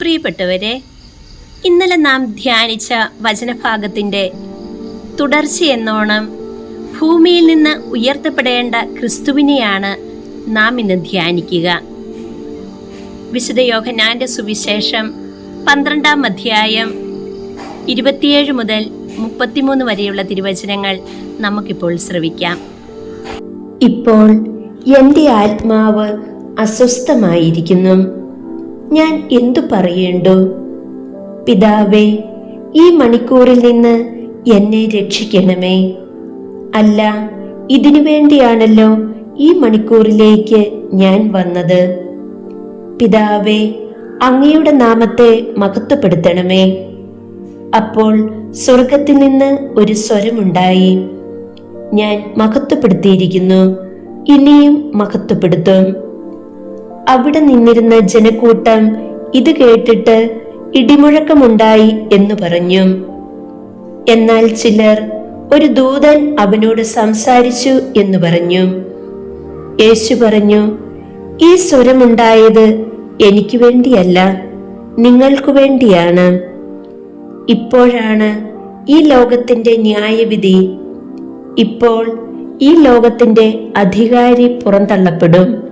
പ്രിയപ്പെട്ടവരെ ഇന്നലെ നാം ധ്യാനിച്ച വചനഭാഗത്തിന്റെ തുടർച്ചയെന്നോണം ഭൂമിയിൽ നിന്ന് ഉയർത്തപ്പെടേണ്ട ക്രിസ്തുവിനെയാണ് നാം ഇന്ന് ധ്യാനിക്കുക. വിശുദ്ധ യോഹനാന്റെ സുവിശേഷം പന്ത്രണ്ടാം അധ്യായം ഇരുപത്തിയേഴ് മുതൽ മുപ്പത്തിമൂന്ന് വരെയുള്ള തിരുവചനങ്ങൾ നമുക്കിപ്പോൾ ശ്രവിക്കാം. ഇപ്പോൾ എന്റെ ആത്മാവ് അസ്വസ്ഥമായിരിക്കുന്നു. ഞാൻ എന്തു പറയേണ്ടു? പിതാവേ ഈ മണിക്കൂറിൽ നിന്ന് എന്നെ രക്ഷിക്കണമേ. അല്ല ഇതിനു വേണ്ടിയാണല്ലോ ഈ മണിക്കൂറിലേക്ക് ഞാൻ വന്നത്. പിതാവേ അങ്ങയുടെ നാമത്തെ മഹത്വപ്പെടുത്തണമേ. അപ്പോൾ സ്വർഗത്തിൽ നിന്ന് ഒരു സ്വരമുണ്ടായി. ഞാൻ മഹത്വപ്പെടുത്തിയിരിക്കുന്നു. ഇനിയും മഹത്വപ്പെടുത്തും. അവിടെ നിന്നിരുന്ന ജനക്കൂട്ടം ഇത് കേട്ടിട്ട് ഇടിമുഴക്കമുണ്ടായി എന്ന് പറഞ്ഞു. എന്നാൽ ചിലർ ഒരു ദൂതൻ അവനോട് സംസാരിച്ചു എന്ന് പറഞ്ഞു. യേശു പറഞ്ഞു ഈ സ്വരമുണ്ടായത് എനിക്ക് വേണ്ടിയല്ല നിങ്ങൾക്കു വേണ്ടിയാണ്. ഇപ്പോഴാണ് ഈ ലോകത്തിന്റെ ന്യായവിധി. ഇപ്പോൾ ഈ ലോകത്തിന്റെ അധികാരി പുറന്തള്ളപ്പെടും.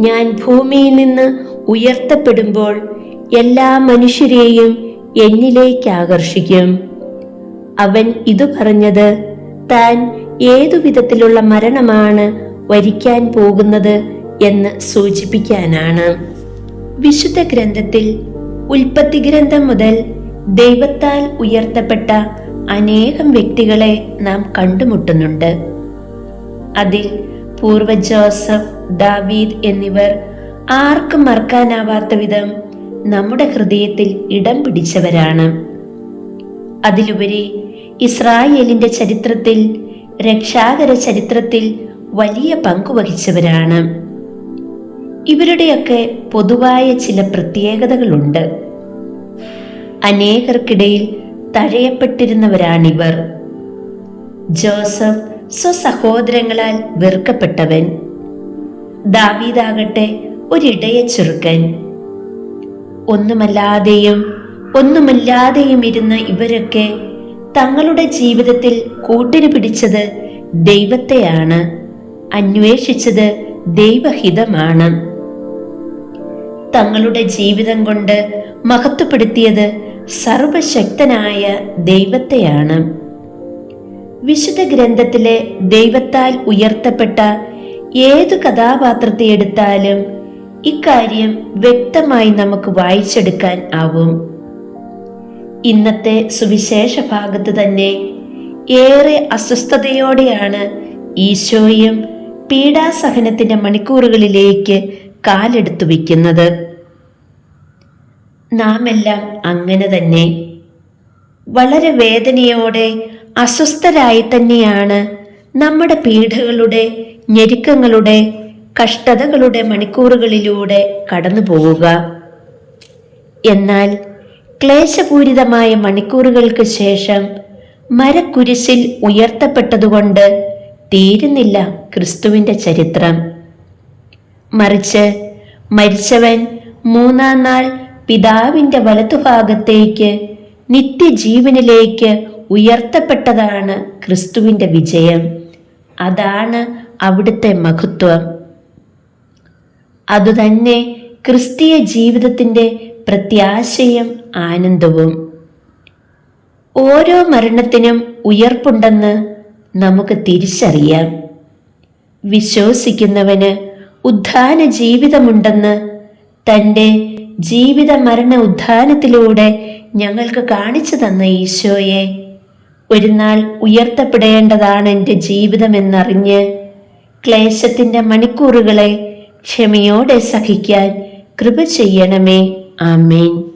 ഞാൻ ഭൂമിയിൽ നിന്ന് ഉയർത്തപ്പെടുമ്പോൾ എല്ലാ മനുഷ്യരെയും എന്നിലേക്ക് ആകർഷിക്കും. അവൻ ഇതു പറഞ്ഞത് താൻ ഏതു വിധത്തിലുള്ള മരണമാണ് വരിക്കാൻ പോകുന്നത് എന്ന് സൂചിപ്പിക്കാനാണ്. വിശുദ്ധ ഗ്രന്ഥത്തിൽ ഉൽപ്പത്തി ഗ്രന്ഥം മുതൽ ദൈവത്താൽ ഉയർത്തപ്പെട്ട അനേകം വ്യക്തികളെ നാം കണ്ടുമുട്ടുന്നുണ്ട്. അതിൽ പൂർവ ജോസഫ് ദാവീദ് എന്നിവർ ആർക്കും മറക്കാനാവാത്ത വിധം നമ്മുടെ ഹൃദയത്തിൽ ഇടം പിടിച്ചവരാണ്. അതിലുപരി ഇസ്രായേലിന്റെ ചരിത്രത്തിൽ രക്ഷാകര ചരിത്രത്തിൽ വലിയ പങ്കുവഹിച്ചവരാണ് ഇവരുടെയൊക്കെ പൊതുവായ ചില പ്രത്യേകതകളുണ്ട്. അനേകർക്കിടയിൽ തഴയപ്പെട്ടിരുന്നവരാണിവർ. ജോസഫ് സ്വസഹോദരങ്ങളാൽ വെറുക്കപ്പെട്ടവൻ. ദാവീദാകട്ടെ ഒരിടയ ചെറുക്കൻ. ഒന്നുമല്ലാതെയും ഒന്നുമല്ലാതെയും ഇരുന്ന ഇവരൊക്കെ തങ്ങളുടെ ജീവിതത്തിൽ കൂട്ടിന് പിടിച്ചത് ദൈവത്തെയാണ്. അന്വേഷിച്ചത് ദൈവഹിതമാണ്. തങ്ങളുടെ ജീവിതം കൊണ്ട് മഹത്വപ്പെടുത്തിയത് സർവശക്തനായ ദൈവത്തെയാണ്. വിശുദ്ധ ഗ്രന്ഥത്തിലെ ദൈവത്താൽ ഉയർത്തപ്പെട്ട ഏതു കഥാപാത്രത്തെ എടുത്താലും ഇക്കാര്യം വ്യക്തമായി നമുക്ക് വായിച്ചെടുക്കാൻ ആവും. ഇന്നത്തെ സുവിശേഷ ഭാഗത്ത് തന്നെ ഏറെ അസ്വസ്ഥതയോടെയാണ് ഈശോയും പീഡാസഹനത്തിന്റെ മണിക്കൂറുകളിലേക്ക് കാലെടുത്തു വയ്ക്കുന്നത്. നാം എല്ലാം അങ്ങനെ തന്നെ. വളരെ വേദനയോടെ അസ്വസ്ഥരായി തന്നെയാണ് നമ്മുടെ പീഡകളുടെ ഞെരുക്കങ്ങളുടെ കഷ്ടതകളുടെ മണിക്കൂറുകളിലൂടെ കടന്നു പോവുക. എന്നാൽ ക്ലേശപൂരിതമായ മണിക്കൂറുകൾക്ക് ശേഷം മരക്കുരിശിൽ ഉയർത്തപ്പെട്ടതുകൊണ്ട് തീരുന്നില്ല ക്രിസ്തുവിന്റെ ചരിത്രം. മറിച്ച് മരിച്ചവൻ മൂന്നാം നാൾ പിതാവിന്റെ വലതുഭാഗത്തേക്ക് നിത്യജീവനിലേക്ക് ഉയർത്തപ്പെട്ടതാണ് ക്രിസ്തുവിന്റെ വിജയം. അതാണ് അവിടുത്തെ മഹത്വം. അതുതന്നെ ക്രിസ്തീയ ജീവിതത്തിന്റെ പ്രത്യാശയും ആനന്ദവും. ഓരോ മരണത്തിനും ഉയർപ്പുണ്ടെന്ന് നമുക്ക് തിരിച്ചറിയാം. വിശ്വസിക്കുന്നവന് ഉദ്ധാന ജീവിതമുണ്ടെന്ന് തന്റെ ജീവിത മരണ ഉദ്ധാനത്തിലൂടെ ഞങ്ങൾക്ക് കാണിച്ചു തന്ന ഈശോയെ ഒരു നാൾ ഉയർത്തപ്പെടേണ്ടതാണ് എന്റെ ജീവിതമെന്നറിഞ്ഞ് ക്ലേശത്തിന്റെ മണിക്കൂറുകളെ ക്ഷമയോടെ സഹിക്കാൻ കൃപ ചെയ്യണമേ. ആമേൻ.